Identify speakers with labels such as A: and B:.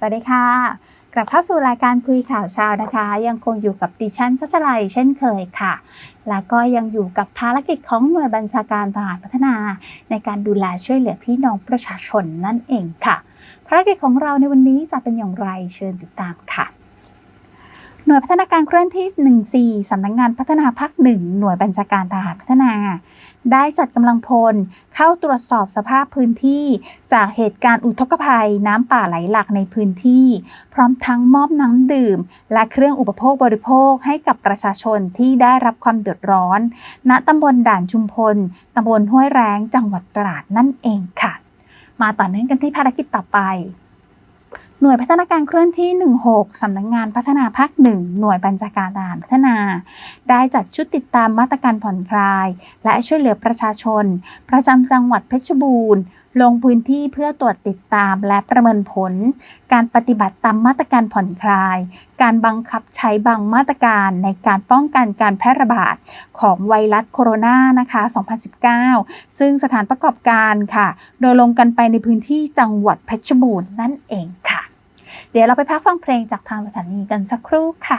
A: สวัสดีค่ะ กลับเข้าสู่รายการคุยข่าวเช้านะคะ ยังคงอยู่กับดิฉันชัชลัยเช่นเคยค่ะ และก็ยังอยู่กับภารกิจของหน่วยบัญชาการทหารพัฒนา ในการดูแลช่วยเหลือพี่น้องประชาชนนั่นเองค่ะ ภารกิจของเราในวันนี้จะเป็นอย่างไรเชิญติดตามค่ะ หน่วยพัฒนาการเคลื่อนที่ 14 สำนักงงานพัฒนาภาคหนึ่งหน่วยบัญชาการทหารพัฒนา ได้จัดกำลังพลเข้าตรวจสอบสภาพพื้นที่ จากเหตุการณ์อุทกภัยน้ำป่าไหลหลากในพื้นที่ พร้อมทั้งมอบน้ำดื่ม และเครื่องอุปโภคบริโภคให้กับประชาชนที่ได้รับความเดือดร้อน ณตำบลด่านชุมพลตำบลห้วยแรงจังหวัดตราดนั่นเองค่ะ มาต่อเนื่องกันที่ภารกิจต่อไป หน่วยพัฒนาการเคลื่อนที่ 16 สำนักงงานพัฒนาภาคหนึ่งหน่วยบัญชาการทหารพัฒนา ได้จัดชุดติดตามมาตรการผ่อนคลาย และช่วยเหลือประชาชน ประจำจังหวัดเพชรบูรณ์ ลงพื้นที่เพื่อตรวจติดตามและประเมินผล การปฏิบัติตามมาตรการผ่อนคลาย การบังคับใช้บางมาตรการในการป้องกันการแพร่ระบาดของไวรัสโคโรนานะคะ 2019 ซึ่งสถานประกอบการค่ะ โดยลงกันไปในพื้นที่จังหวัดเพชรบูรณ์นั่นเองค่ะ เดี๋ยวเราไปพักฟังเพลงจากทางสถานีกันสักครู่ค่ะ